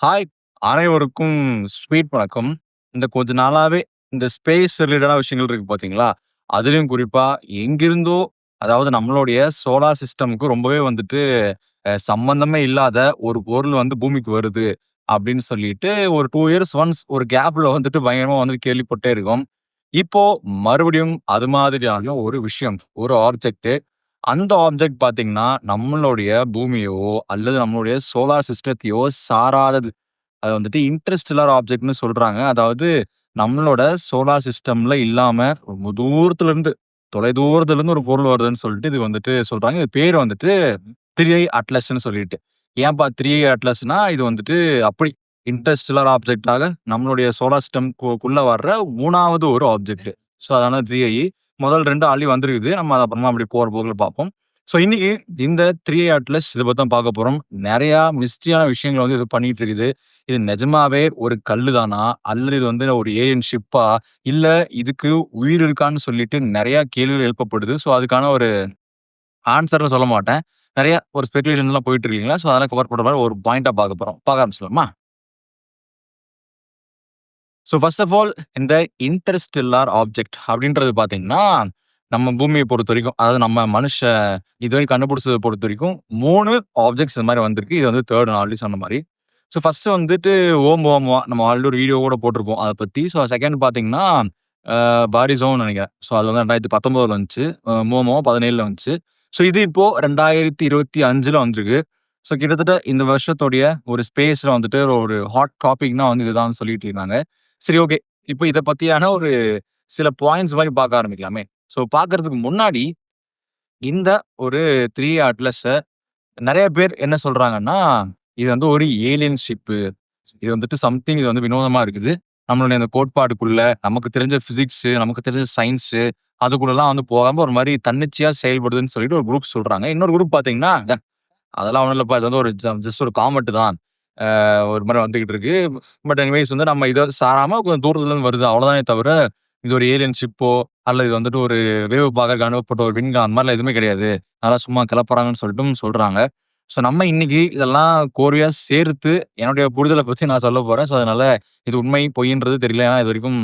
Hi! அனைவருக்கும் sweet வணக்கம். இந்த கொஞ்ச நாளாவே இந்த ஸ்பேஸ் ரிலேட்டடான விஷயங்கள் இருக்கு பார்த்தீங்களா? அதுலேயும் குறிப்பாக எங்கிருந்தோ அதாவது நம்மளுடைய சோலார் சிஸ்டமுக்கு ரொம்பவே வந்துட்டு அ சம்மந்தமே இல்லாத ஒரு பொருள் வந்து பூமிக்கு வருது அப்படின்னு சொல்லிட்டு ஒரு டூ இயர்ஸ் ஒன்ஸ் ஒரு கேப்ல வந்துட்டு பயங்கரமா வந்து கேள்விப்பட்டே இருக்கோம். இப்போ மறுபடியும் அது மாதிரியான ஒரு விஷயம், ஒரு ஆப்ஜெக்ட். அந்த ஆப்ஜெக்ட் பார்த்தீங்கன்னா, நம்மளுடைய பூமியோ அல்லது நம்மளுடைய சோலார் சிஸ்டத்தையோ சாராதது. அது வந்துட்டு இன்டர்ஸ்டெல்லார் ஆப்ஜெக்ட்னு சொல்றாங்க. அதாவது நம்மளோட சோலார் சிஸ்டம்ல இல்லாம ரொம்ப தூரத்துல இருந்து, தொலைதூரத்துல இருந்து ஒரு பொருள் வருதுன்னு சொல்லிட்டு இது வந்துட்டு சொல்றாங்க. இது பேர் வந்துட்டு 3i அட்லஸ்ன்னு சொல்லிட்டு. ஏன்பா 3i அட்லஸ்னா, இது வந்துட்டு அப்படி இன்டர்ஸ்டெல்லார் ஆப்ஜெக்ட்டாக நம்மளுடைய சோலார் சிஸ்டம் வர்ற 3வது ஒரு ஆப்ஜெக்ட். ஸோ அதனால 3i. முதல் 2 ஆல்ரெடி வந்திருக்குது. நம்ம அதை அப்புறமா அப்படி போகிற போக்குல பார்ப்போம். ஸோ இன்னைக்கு இந்த த்ரீ அட்லஸ் இதை பற்றி தான் பார்க்க போகிறோம் நிறையா மிஸ்ட்ரியான விஷயங்கள் வந்து இது பண்ணிட்டு இருக்குது. இது நிஜமாவே ஒரு கல்லு தானா? அல்லது இது வந்து ஒரு ஏலியன் ஷிப்பா? இல்லை இதுக்கு உயிர் இருக்கான்னு சொல்லிட்டு நிறையா கேள்விகள் எழுப்பப்படுது. ஸோ அதுக்கான ஒரு ஆன்சர்னு சொல்ல மாட்டேன். நிறையா ஒரு ஸ்பெகுலேஷன்ஸ்லாம் போயிட்டு இருக்கீங்களா ஸோ அதெல்லாம் கவர் பண்ணுற மாதிரி ஒரு பாயிண்டாக பார்க்க போகிறோம் பார்க்க ஆரம்பிச்சிடலாமா? ஸோ ஃபர்ஸ்ட் ஆஃப் ஆல் இந்த இன்டர்ஸ்டெல்லார் ஆப்ஜெக்ட் அப்படின்றது பார்த்தீங்கன்னா, நம்ம பூமியை பொறுத்த வரைக்கும் அதாவது நம்ம மனுஷ இதுவரைக்கும் கண்டுபிடிச்சத பொறுத்தவரைக்கும் 3 ஆப்ஜெக்ட்ஸ் இந்த மாதிரி வந்திருக்கு. இது வந்து 3 நான் ஆல்ரெடி சொன்ன மாதிரி ஸோ ஃபஸ்ட்டு வந்துட்டு ஓம் ஓமுவாமுவா நம்ம ஆல்ரெடி ஒரு வீடியோ கூட போட்டிருப்போம் அதை பற்றி ஸோ செகண்ட் பார்த்தீங்கன்னா, பாரிசோன்னு நினைக்கிறேன் ஸோ அது வந்து 2019ல வந்துச்சு. மோமோ பதினேழில் வந்துச்சு. ஸோ இது இப்போது ரெண்டாயிரத்தி இருபத்தி அஞ்சில் வந்திருக்கு. ஸோ கிட்டத்தட்ட இந்த வருஷத்துடைய ஒரு ஸ்பேஸில் வந்துட்டு ஒரு ஹாட் டாபிக்னா வந்து இதுதான் சொல்லிட்டு இருந்தாங்க. சரி ஓகே. இப்போ இதை பற்றியான ஒரு சில பாயிண்ட்ஸ் மாதிரி பார்க்க ஆரம்பிக்கலாமே. ஸோ பார்க்கறதுக்கு முன்னாடி, இந்த ஒரு த்ரீ அட்லஸை நிறைய பேர் என்ன சொல்கிறாங்கன்னா இது வந்து ஒரு ஏலியன் ஷிப்பு. இது வந்துட்டு சம்திங் இது வந்து வினோதமாக இருக்குது. நம்மளுடைய அந்த கோட்பாடுக்குள்ள, நமக்கு தெரிஞ்ச ஃபிசிக்ஸு நமக்கு தெரிஞ்ச சயின்ஸு அதுக்குள்ளெல்லாம் வந்து போகாமல் ஒரு மாதிரி தன்னிச்சையாக செயல்படுதுன்னு சொல்லிட்டு ஒரு குரூப் சொல்கிறாங்க இன்னொரு குரூப் பார்த்தீங்கன்னா, அதெல்லாம் ஒன்றும் இல்லைப்பா இது வந்து ஒரு ஜஸ்ட் ஒரு காமெண்ட் தான். ஒரு மாதிரி வந்துகிட்டு இருக்கு. பட் எனிவேஸ் வந்து நம்ம இதை சாராம கொஞ்சம் தூரத்துல இருந்து வருது. அவ்வளோதானே தவிர, இது ஒரு ஏலியன் ஷிப்போ, அல்லது இது வந்துட்டு ஒரு வேவு பார்க்கறதுக்கு அனுப்பப்பட்ட ஒரு விண்கான் அந்த மாதிரிலாம் எதுவுமே கிடையாது. அதெல்லாம் சும்மா கிளப்புறாங்கன்னு" சொல்லிட்டு சொல்றாங்க. ஸோ நம்ம இன்னைக்கு இதெல்லாம் கோர்வையா சேர்த்து என்னுடைய புரிதலை பத்தி நான் சொல்ல போறேன். ஸோ அதனால இது உண்மை, பொய்ன்றது தெரியல. ஏன்னா இதுவரைக்கும்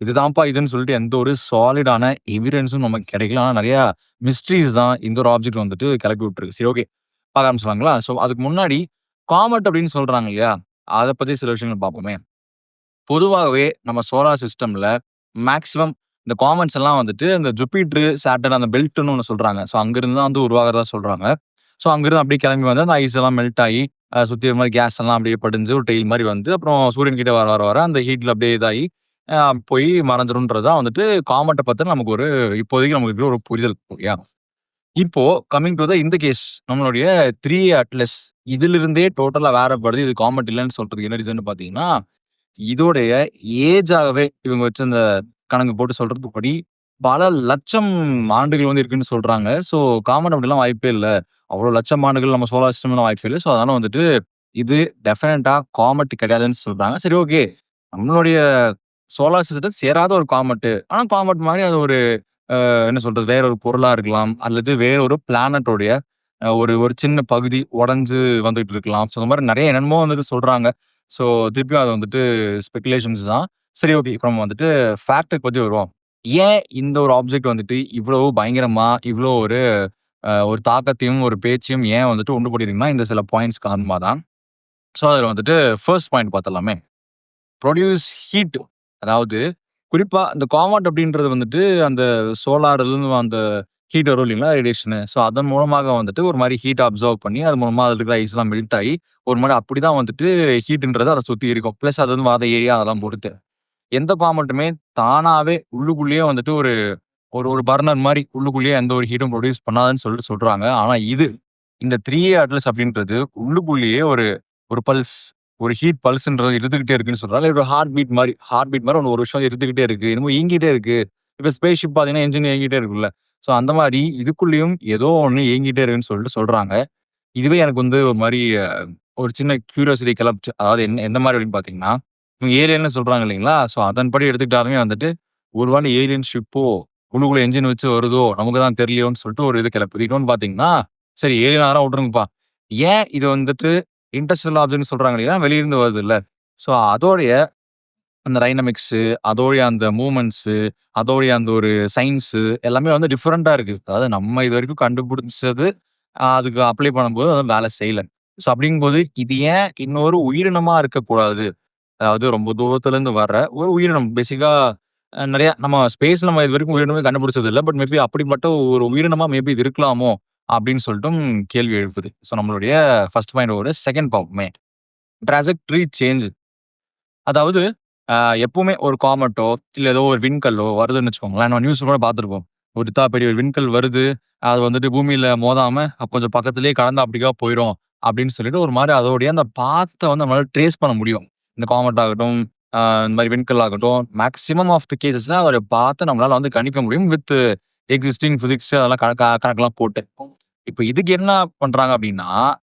இதுதான்ப்பா இதுன்னு சொல்லிட்டு எந்த ஒரு சாலிடான எவிடன்ஸும் நமக்கு கிடைக்கல. ஆனால் நிறையா மிஸ்ட்ரீஸ் தான் இந்த ஒரு ஆப்ஜெக்ட் வந்துட்டு கிளப்பி விட்டுருக்கு. சரி ஓகே. பார்க்க ஆரம்பிச்சுலாங்களா ஸோ அதுக்கு முன்னாடி காமெட் அப்படின்னு சொல்றாங்க இல்லையா? அதை பத்தி சில விஷயங்கள் பார்ப்போமே. பொதுவாகவே நம்ம சோலார் சிஸ்டம்ல மேக்ஸிமம் இந்த காமெட்ஸ் எல்லாம் வந்துட்டு இந்த ஜுப்பிட்ரு சாட்டர்ன் அந்த பெல்ட்னு ஒன்று சொல்றாங்க. ஸோ அங்கிருந்து தான் வந்து உருவாகிறதா சொல்றாங்க. ஸோ அங்கிருந்து அப்படியே கிளம்பி வந்து அந்த ஐஸ் எல்லாம் மெல்ட் ஆகி, சுற்றி மாதிரி கேஸ் எல்லாம் அப்படியே படிஞ்சு ஒரு டெயில் மாதிரி வந்து, அப்புறம் சூரியன் கிட்ட வர வர வர அந்த ஹீட்ல அப்படியே இதாகி, போய் மறைஞ்சிரும்ன்றது தான் வந்துட்டு காமெட்டை பத்தின நமக்கு ஒரு இப்போதைக்கு நமக்கு ஒரு புரிதல். இல்லையா இப்போ கமிங் டு த இந்த கேஸ் நம்மளுடைய த்ரீ அட்லஸ் இதிலிருந்தே டோட்டலா வேறப்படுது. இது காமெட் இல்லைன்னு சொல்றதுக்கு என்ன ரீசன்னு பார்த்தீங்கன்னா, இதோடைய ஏஜாகவே இவங்க வச்ச அந்த கணக்கு போட்டு சொல்றது படி, பல லட்சம் ஆண்டுகள் வந்து இருக்குன்னு சொல்றாங்க. ஸோ காமெட் அப்படிலாம் வாய்ப்பே இல்லை அவ்வளோ லட்சம் ஆண்டுகள் நம்ம சோலார் சிஸ்டம்லாம் வாய்ப்பே இல்லை ஸோ அதனால வந்துட்டு இது டெஃபினட்டா காமெட் கிடையாதுன்னு சொல்றாங்க. சரி ஓகே. நம்மளுடைய சோலார் சிஸ்டம் சேராத ஒரு காமெட்டு ஆனால் காமெட் மாதிரி அது ஒரு என்ன சொல்றது? வேற ஒரு பொருளா இருக்கலாம். அல்லது வேற ஒரு பிளானட்டோடைய ஒரு ஒரு சின்ன பகுதி உடஞ்சு வந்துகிட்டு இருக்கலாம். ஸோ இந்த மாதிரி நிறைய என்னென்னமோ வந்துட்டு சொல்றாங்க. ஸோ திருப்பியும் அது வந்துட்டு ஸ்பெகுலேஷன்ஸ் தான். சரி ஓகே. இப்போ நம்ம வந்துட்டு ஃபேக்ட்க்கு பற்றி வருவோம். ஏன் இந்த ஒரு ஆப்ஜெக்ட் வந்துட்டு இவ்வளோ பயங்கரமா, இவ்வளோ ஒரு ஒரு தாக்கத்தையும், ஒரு பேச்சையும் ஏன் வந்துட்டு உண்டு பண்ணியிருக்குன்னா, இந்த சில பாயிண்ட்ஸ் காரணமாக தான். ஸோ அதில் வந்துட்டு ஃபர்ஸ்ட் பாயிண்ட் பார்த்தலாமே ப்ரொடியூஸ் ஹீட் அதாவது குறிப்பா இந்த காமாட் அப்படின்றது வந்துட்டு அந்த சோலார்லேருந்து அந்த ஹீட் வரும் இல்லைங்களா? ரேடியேஷனு. ஸோ அதன் மூலமாக வந்துட்டு ஒரு மாதிரி ஹீட் அப்சர்வ் பண்ணி, அது மூலமாக அதில் இருக்கிற ஐஸ்லாம் மெல்ட் ஆகி, ஒரு மாரி அப்படிதான் வந்துட்டு ஹீட்டுன்றது அதை சுற்றி இருக்கும். ப்ளஸ் அது வந்து வாத ஏரியா அதெல்லாம் பொறுத்து. எந்த காமெட்டுமே தானாகவே உள்ளுக்குள்ளேயே வந்துட்டு ஒரு ஒரு ஒரு பர்னர் மாதிரி உள்ளுக்குள்ளேயே எந்த ஒரு ஹீட்டும் ப்ரொடியூஸ் பண்ணாதுன்னு சொல்லிட்டு சொல்கிறாங்க ஆனால் இது இந்த த்ரீ ஏ அட்லஸ் அப்படின்றது உள்ளுக்குள்ளேயே ஒரு ஒரு பல்ஸ், ஒரு ஹீட் பல்ஸ்ன்றது இருந்துகிட்டே இருக்குன்னு சொல்றாங்க. ஒரு ஹார்ட் பீட் மாதிரி ஹார்ட் பீட் மாதிரி ஒன்று ஒரு விஷயம் இருந்துகிட்டே இருக்கு. என்னமோ இயங்கிட்டே இருக்கு. இப்போ ஸ்பேஸ் ஷிப் பார்த்தீங்கன்னா, என்ஜின் இயங்கிட்டே இருக்குல்ல ஸோ அந்த மாதிரி இதுக்குள்ளேயும் ஏதோ ஒன்று இயங்கிட்டே இருக்குன்னு சொல்லிட்டு சொல்றாங்க. இதுவே எனக்கு வந்து ஒரு மாதிரி ஒரு சின்ன கியூரியாசிட்டி கிளப்ச்சு அதாவது என்ன எந்த மாதிரி அப்படின்னு பார்த்தீங்கன்னா, இவங்க ஏலியன்னு சொல்றாங்க இல்லைங்களா? ஸோ அதன்படி எடுத்துக்கிட்டாலுமே வந்துட்டு, ஒரு வாண்டி ஏலியன் ஷிப்போ, உள்ளுக்குள்ள என்ஜின் வச்சு வருதோ, நமக்கு தான் தெரியலையோன்னு சொல்லிட்டு ஒரு இது கிளப்புது. இன்னொன்று பார்த்தீங்கன்னா, சரி ஏலியன் அதெல்லாம் விட்ருங்கப்பா ஏன் இது வந்துட்டு இன்டர்ஸ்டெல்லார் ஆப்ஜெக்ட்னு சொல்றாங்க இல்லையா? வெளியிருந்து வருதுல்ல. ஸோ அதோடைய அந்த டைனமிக்ஸு, அதோடைய அந்த மூமெண்ட்ஸு அதோடைய அந்த ஒரு சயின்ஸு எல்லாமே வந்து டிஃப்ரெண்ட்டாக இருக்குது அதாவது நம்ம இது வரைக்கும் கண்டுபிடிச்சது, அதுக்கு அப்ளை பண்ணும்போது அது வேலை செய்யல. ஸோ அப்படிங்கும்போது, இது ஏன் இன்னொரு உயிரினமாக இருக்கக்கூடாது? அதாவது ரொம்ப தூரத்துலேருந்து வர்ற ஒரு உயிரினம். பேசிக்காக நிறையா நம்ம ஸ்பேஸ் நம்ம இதுவரைக்கும் உயிரினமே கண்டுபிடிச்சது இல்லை பட் மேபி அப்படிப்பட்ட ஒரு உயிரினமாக மேபி இது இருக்கலாமோ? அப்படின்னு சொல்லிட்டும் கேள்வி எழுப்புது. ஸோ நம்மளுடைய ஃபர்ஸ்ட் பாயிண்ட் ஒரு செகண்ட் பாப்புமே ட்ராஜக்ட்ரி சேஞ்ச். அதாவது எப்பவுமே ஒரு காமெட்டோ, இல்லை ஏதோ ஒரு விண்கல்லோ வருதுன்னு வச்சுக்கோங்களேன். நம்ம நியூஸ் கூட பார்த்துருப்போம். ஒரு இத்தா பெரிய ஒரு விண்கல் வருது. அது வந்துட்டு பூமியில் மோதாமல் கொஞ்சம் கொஞ்சம் கடந்து அப்படிக்கா போயிடும் அப்படின்னு சொல்லிட்டு ஒரு மாதிரி அதோடைய அந்த பாத்தை வந்து நம்மளால ட்ரேஸ் பண்ண முடியும். இந்த காமெட் ஆகட்டும், இந்த மாதிரி விண்கல் ஆகட்டும், மேக்ஸிமம் ஆஃப் தி கேசஸ்னால் அதோடைய பார்த்து நம்மளால் வந்து கணிக்க முடியும். வித் எக்ஸிஸ்டிங் ஃபிசிக்ஸ் அதெல்லாம் கணக்கா கணக்கெல்லாம் போட்டு. இப்போ இதுக்கு என்ன பண்ணுறாங்க அப்படின்னா,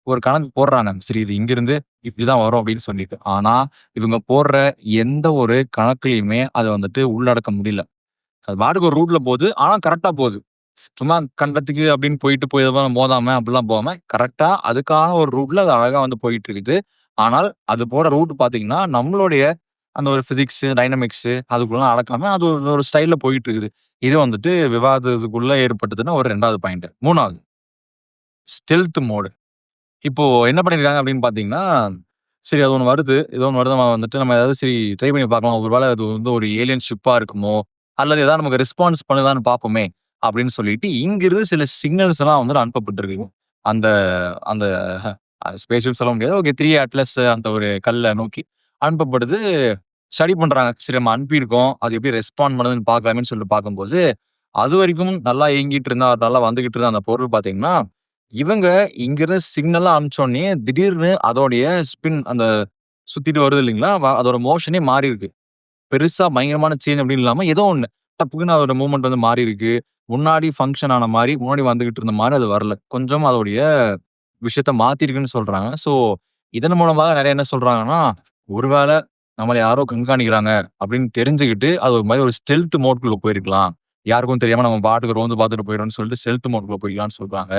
ஒரு கணக்கு போடுறாங்க. சரி இது இங்கிருந்து இப்படிதான் வரும் அப்படின்னு சொல்லிட்டு. ஆனால் இவங்க போடுற எந்த ஒரு கணக்குலையுமே அதை வந்துட்டு உள்ளடக்க முடியல. அது பாட்டுக்கு ஒரு ரூட்ல போகுது ஆனால் கரெக்டாக போகுது சும்மா கண்டத்துக்கு அப்படின்னு போயிட்டு போய் எதுவும் மோதாம அப்படிலாம் போகாம, கரெக்டாக அதுக்கான ஒரு ரூட்ல அது அழகாக வந்து போயிட்டு இருக்குது. ஆனால், அது போகிற ரூட் பார்த்தீங்கன்னா, நம்மளுடைய அந்த ஒரு ஃபிசிக்ஸு டைனமிக்ஸு அதுக்குள்ள அடக்காம அது ஒரு ஒரு ஸ்டைல்ல போயிட்டு இருக்குது. இது வந்துட்டு விவாதத்துக்குள்ள ஏற்பட்டதுன்னா ஒரு ரெண்டாவது பாயிண்ட். மூணாவது ஸ்டெல்த் மோடு. இப்போ என்ன பண்ணியிருக்காங்க அப்படின்னு பார்த்தீங்கன்னா, சரி அது ஒன்று வருது. ஏதோ ஒன்று வருது நம்ம வந்துட்டு நம்ம ஏதாவது சரி ட்ரை பண்ணி பார்க்கலாம். ஒரு வேள அது வந்து ஒரு ஏலியன் ஷிப்பாக இருக்குமோ? அல்லது ஏதாவது நமக்கு ரெஸ்பான்ஸ் பண்ணுதான்னு பார்ப்போமே! அப்படின்னு சொல்லிட்டு இங்கிருந்து சில சிக்னல்ஸ் எல்லாம் வந்து அனுப்பப்பட்டிருக்கு. அந்த அந்த ஸ்பேஸ் சொல்ல முடியாது. ஓகே த்ரீ அட்லஸ் அந்த ஒரு கல்லை நோக்கி அனுப்பப்படுது. ஸ்டடி பண்ணுறாங்க சரி நம்ம அனுப்பியிருக்கோம். அது எப்படி ரெஸ்பாண்ட் பண்ணுதுன்னு பார்க்கலாமேன்னு சொல்லிட்டு பார்க்கும்போது, அது வரைக்கும் நல்லா இயங்கிட்டு இருந்தா, நல்லா வந்துகிட்டு இருந்த அந்த பொருள் பார்த்தீங்கன்னா, இவங்க இங்கிருந்து சிக்னலாக அனுப்பிச்சோடனே திடீர்னு அதோடைய ஸ்பின் அந்த சுற்றிட்டு வருது இல்லைங்களா? அதோட மோஷனே மாறியிருக்கு. பெருசாக பயங்கரமான சேஞ்ச் அப்படின்னு இல்லாமல் ஏதோ ஒன்று டப்புக்குன்னு அதோட மூவ்மெண்ட் வந்து மாறியிருக்கு. முன்னாடி ஃபங்க்ஷன் ஆன மாதிரி முன்னாடி வந்துகிட்டு இருந்த மாதிரி அது வரல. கொஞ்சம் அதோடைய விஷயத்த மாற்றிருக்குன்னு சொல்றாங்க. ஸோ, இதன் மூலமாக நிறைய என்ன சொல்றாங்கன்னா, ஒருவேளை நம்மளை யாரோ கண்காணிக்கிறாங்க அப்படின்னு தெரிஞ்சுக்கிட்டு அது ஒரு மாதிரி ஒரு ஸ்டெல்த் மோட்குள்ள போயிருக்கலாம். யாருக்கும் தெரியாம நம்ம பாட்டுக்கு ரோந்து பார்த்துட்டு போயிடும்னு சொல்லிட்டு ஸ்டெல்த் மோட்குள்ள போய்க்கலாம்ன்னு சொல்றாங்க.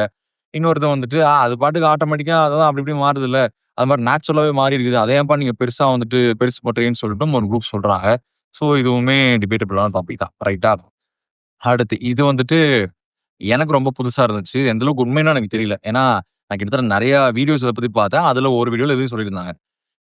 இன்னொருத்தன் வந்துட்டு, அது பாட்டுக்கு ஆட்டோமேட்டிக்கா அதான் அப்படி இப்படி மாறுதுல்ல. அது மாதிரி நேச்சுரலாவே மாறி இருக்குது. அதேப்பா ஏன்பா நீங்க பெருசா வந்துட்டு பெருசு பண்றீங்கன்னு" சொல்லிட்டு ஒரு குரூப் சொல்றாங்க. ஸோ, இதுவுமே டிபேட்டபிளான டாபிக் தான். ரைட்டா? அடுத்து இது வந்துட்டு எனக்கு ரொம்ப புதுசாக இருந்துச்சு. எந்த அளவுக்கு உண்மைன்னு எனக்கு தெரியல. ஏன்னா, நான் கிட்டத்தட்ட நிறைய வீடியோஸ் இதை பற்றி பார்த்தேன். அதில் ஒரு வீடியோவில் எதுவும் சொல்லியிருந்தாங்க.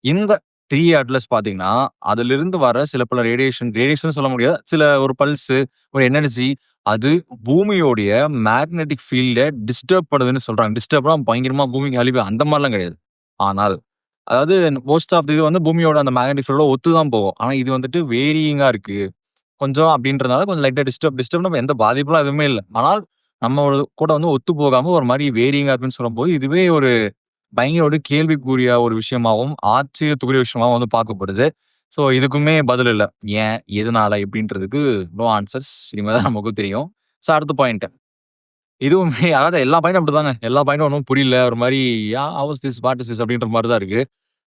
இந்த த்ரீ அட்லஸ் பார்த்தீங்கன்னா, அதிலிருந்து வர சில பல ரேடியேஷன் ரேடியேஷன் சொல்ல முடியாது. சில ஒரு பல்ஸு, ஒரு எனர்ஜி அது பூமியோடைய மேக்னெட்டிக் ஃபீல்ட டிஸ்டர்ப் பண்ணுதுன்னு சொல்றாங்க. டிஸ்டர்ப்னா பயங்கரமா பூமிக்கு அழிவு அந்த மாதிரிலாம் கிடையாது. ஆனால், அதாவது மோஸ்ட் ஆஃப் இது வந்து பூமியோட அந்த மேக்னெட்டிக் ஃபீல்டோட ஒத்து தான் போகும். ஆனால் இது வந்துட்டு வேரியிங்கா இருக்கு. கொஞ்சம் அப்படின்றதுனால கொஞ்சம் லைட்டா டிஸ்டர்ப் டிஸ்டர்ப்னா எந்த பாதிப்புலாம் எதுவுமே இல்லை ஆனால், நம்மளோட கூட வந்து ஒத்து போகாம ஒரு மாதிரி வேரியிங்கா இருக்குன்னு சொல்லும்போது, இதுவே ஒரு பயங்கர ஒரு கேள்விக்குரிய ஒரு விஷயமாவும், ஆச்சரியத்துக்குரிய விஷயமாவும் வந்து பார்க்கப்படுது. ஸோ, இதுக்குமே பதில் இல்லை ஏன்? எதனால? எப்படின்றதுக்கு நோ ஆன்சர்ஸ். இனிமேல் தான் நமக்கு தெரியும். ஸோ, அடுத்த பாயிண்ட். இதுவுமே அதாவது எல்லா பாயிண்ட்டும் அப்படிதாங்க. எல்லா பாயிண்டும் ஒன்றும் புரியல. ஒரு மாதிரி யா how's is this? What is this? அப்படின்ற மாதிரி தான் இருக்குது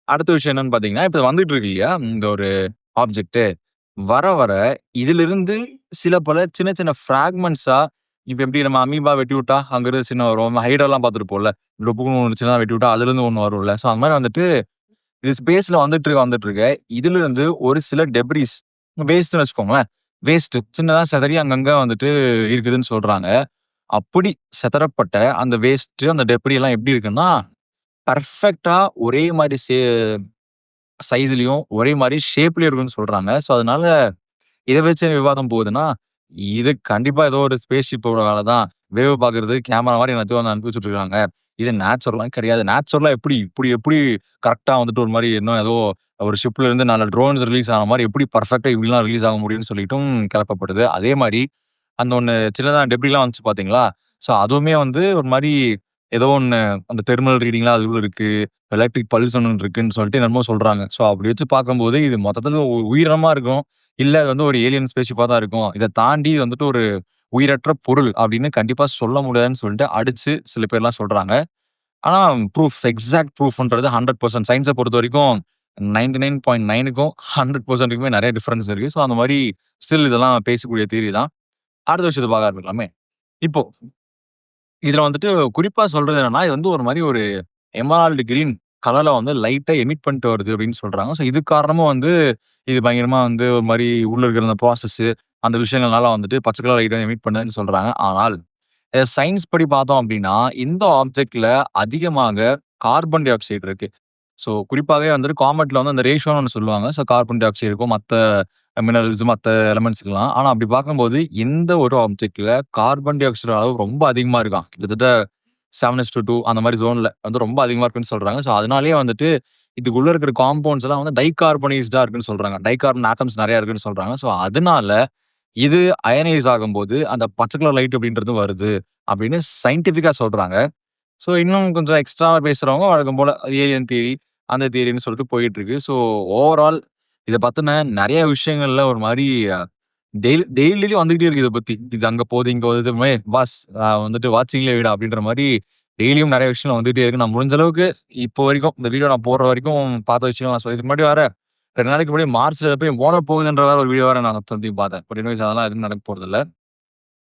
அடுத்த விஷயம் என்னன்னு பார்த்தீங்கன்னா, இப்போ வந்துட்டு இருக்கு இல்லையா? இந்த ஒரு ஆப்ஜெக்ட்டு வர வர இதிலிருந்து சில பல சின்ன சின்ன ஃப்ராக்மெண்ட்ஸாக இப்ப எப்படி நம்ம அமீபா வெட்டி விட்டா அங்கிருந்து சின்ன வரும். ஹைட்ராலாம் பார்த்திருப்போம்ல. டொப்புக்குன்னு ஒண்ணு சின்னதா வெட்டி விட்டா அதுலேருந்து ஒண்ணு வரும்ல. ஸோ, அந்த மாதிரி வந்துட்டு இது ஸ்பேஸ்ல வந்துட்டு இருக்க வந்துட்டு இருக்க. இதிலிருந்து ஒரு சில டெப்ரிஸ் வேஸ்ட்னு வச்சுக்கோங்களேன். வேஸ்ட் சின்னதா சிதறி அங்கங்க வந்துட்டு இருக்குதுன்னு சொல்றாங்க. அப்படி சிதறப்பட்ட அந்த வேஸ்ட் அந்த டெப்ரி எல்லாம் எப்படி இருக்குன்னா, பெர்ஃபெக்ட்டா ஒரே மாதிரி சே சைஸ்லயும், ஒரே மாதிரி ஷேப்லயும் இருக்குன்னு சொல்றாங்க. ஸோ, அதனால இதை வச்சு விவாதம் போகுதுன்னா, இது கண்டிப்பா ஏதோ ஒரு ஸ்பேஸ் ஷிப்போட வேலை தான். வேவ் பார்க்கறது கேமரா மாரி எல்லாத்தையும் வந்து அனுப்பி வச்சுட்டு இருக்காங்க. இது நேச்சுரல்லாம் கிடையாது. நேச்சுரலா எப்படி இப்படி எப்படி கரெக்ட்டா வந்துட்டு ஒரு மாரி இன்னும் ஏதோ ஒரு ஷிப்ல இருந்து 4 ட்ரோன்ஸ் ரிலீஸ் ஆன மாரி எப்படி பெர்ஃபெக்ட்டா இப்படிலாம் ரிலீஸ் ஆக முடியும்னு சொல்லிட்டும் கிளப்பப்படுது. அதே மாரி அந்த ஒண்ணு சின்னதா டெப்ரிலாம் வந்துச்சு பார்த்தீங்களா? ஸோ, அதுவுமே வந்து ஒரு மாரி ஏதோ ஒண்ணு அந்த தெர்மல் ரீடிங்லாம் அதுக்குள்ள இருக்கு. எலக்ட்ரிக் பல்ஸ் ஒண்ணு இருக்குன்னு சொல்லிட்டு என்னமோ சொல்றாங்க. ஸோ, அப்படி வச்சு பார்க்கும்போது இது மொத்தத்துல ஒரு உயிரினமா இருக்கும். இல்ல அது வந்து ஒரு ஏலியன் ஸ்பேஸ் தான் இருக்கும். இதை தாண்டி இது வந்துட்டு ஒரு உயிரற்ற பொருள் அப்படின்னு கண்டிப்பா சொல்ல முடியாதுன்னு சொல்லிட்டு அடிச்சு சில பேர்லாம் சொல்றாங்க. ஆனா ப்ரூஃப் எக்ஸாக்ட் ப்ரூஃப்ன்றது 100% சயன்ஸ பொறுத்தவரைக்கும் 99.9க்கும் 100%க்குமே நெறைய டிஃபரன்ஸ் இருக்கு. ஸோ, அந்த மாதிரி ஸ்டில் இதெல்லாம் பேசக்கூடிய தீரி தான். அடுத்த விஷயத்தை பார்க்க ஆரம்பிக்கலாமே. இப்போ இதில் வந்துட்டு குறிப்பாக சொல்கிறது என்னன்னா, இது வந்து ஒரு மாதிரி ஒரு எமரால்டு கிரீன் கலரை வந்து லைட்டாக எமிட் பண்ணிட்டு வருது அப்படின்னு சொல்கிறாங்க ஸோ இது காரணமும் வந்து இது பயங்கரமாக வந்து ஒரு மாதிரி உள்ள இருக்கிற அந்த ப்ராசஸ்ஸு அந்த விஷயங்கள்னால வந்துட்டு பச்சை கலர் லைட்டாக எமிட் பண்ணுதுன்னு சொல்கிறாங்க ஆனால் சயின்ஸ் படி பார்த்தோம் அப்படின்னா, இந்த ஆப்ஜெக்டில் அதிகமாக கார்பன் டை ஆக்சைடு இருக்குது ஸோ குறிப்பாகவே வந்துட்டு காமெட்டில் வந்து அந்த ரேஷியோன்னு ஒன்று சொல்லுவாங்க. ஸோ கார்பன் டை ஆக்சைடு இருக்கும். மற்ற மினரல்ஸ் மற்ற எலமெண்ட்ஸ்க்கெலாம் ஆனால் அப்படி பார்க்கும்போது இந்த ஒரு ஆப்ஜெக்டில் கார்பன் டை ஆக்சைடு அளவு ரொம்ப அதிகமாக இருக்கான் கிட்டத்தட்ட 7:2 அந்த மாதிரி ஜோன்ல வந்து ரொம்ப அதிகமா இருக்குன்னு சொல்றாங்க. ஸோ அதனாலேயே வந்துட்டு இதுக்குள்ள இருக்கிற காம்பவுண்ட்ஸ் எல்லாம் வந்து டைகார்பனைஸ்டா இருக்குன்னு சொல்றாங்க. டைகார்பன் ஆட்டம்ஸ் நிறையா இருக்குன்னு சொல்றாங்க. ஸோ அதனால இது அயனைஸ் ஆகும்போது அந்த பச்சை கலர் லைட் அப்படின்றது வருது அப்படின்னு சயின்டிஃபிக்கா சொல்றாங்க. ஸோ இன்னும் கொஞ்சம் எக்ஸ்ட்ரா பேசுறவங்க வழக்கம் போல ஏலியன் தியரி அந்த தியரின்னு சொல்லிட்டு போயிட்டு இருக்கு. ஸோ ஓவரால் இதை பற்றின நிறைய விஷயங்கள்ல ஒரு மாதிரி டெய்லி டெய்லியும் வந்துகிட்டே இருக்கு இதை பத்தி. இது அங்க போகுது, இங்க வருது. "ஏய் பாஸ் வந்துட்டு வாட்சிங்லேயே விட அப்படின்ற மாதிரி டெய்லியும் நிறைய விஷயம் வந்துகிட்டே இருக்கு. நான் முடிஞ்ச அளவுக்கு இப்போ வரைக்கும் இந்த வீடியோ நான் போடுற வரைக்கும் பார்த்த விஷயம் நான் சொல்லி முன்னாடி வேற ரெண்டு நாளைக்கு முன்னாடி மார்ச்ல போய் ஓட போகுதுன்ற வேற ஒரு வீடியோ வேற நான் சம்திங் பார்த்தேன். பட் எனிவேஸ் அதெல்லாம் எதுவும் நடக்க போறதில்ல.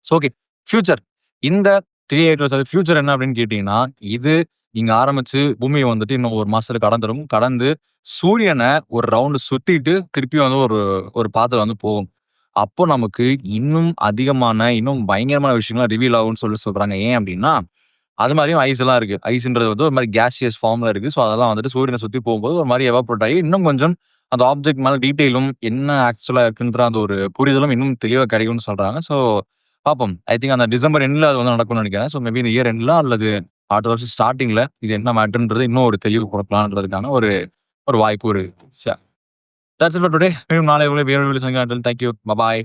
So okay. ஃபியூச்சர் இந்த 380 அது ஃபியூச்சர் என்ன அப்படின்னு கேட்டீங்கன்னா, இது நீங்க ஆரம்பிச்சு பூமியை வந்துட்டு இன்னும் ஒரு மாசத்துல கடந்துடும் கடந்து சூரியனை ஒரு ரவுண்டு சுத்திட்டு திருப்பியும் வந்து ஒரு ஒரு பாத்திரம் வந்து போகும். அப்போ நமக்கு இன்னும் அதிகமான, இன்னும் பயங்கரமான விஷயங்கள்லாம் ரிவீல் ஆகும்னு சொல்லி சொல்றாங்க. ஏன் அப்படின்னா, அது மாதிரியும் ஐஸ் எல்லாம் இருக்கு. ஐஸ்ன்றது வந்து ஒரு மாதிரி கேஷியஸ் ஃபார்ம்ல இருக்கு. ஸோ அதெல்லாம் வந்துட்டு சூரியனை சுத்தி போகும்போது ஒரு மாதிரி எவாப்ரேட் ஆகி இன்னும் கொஞ்சம் அந்த ஆப்ஜெக்ட் மேலே டீட்டெயிலும் என்ன ஆக்சுவலா இருக்குன்ற அந்த ஒரு புரிதலும் இன்னும் தெளிவாக கிடைக்கும்னு சொல்றாங்க. ஸோ பார்ப்போம். ஐ திங்க் அந்த டிசம்பர் எண்ட்ல அது வந்து நடக்கும்னு நினைக்கிறேன் ஸோ மேபி இந்த இயர் எண்ட்ல அல்லது அடுத்த வருஷம் ஸ்டார்டிங்கில் இது என்ன மேட்டர்ன்றது இன்னும் ஒரு தெளிவு கொடுக்கலான்றதுக்கான ஒரு ஒரு வாய்ப்பு இருக்கு. That's it for today. மீண்டும் நாளை உங்களை வேறு வீடியோல சந்திக்கலாம். Till bye.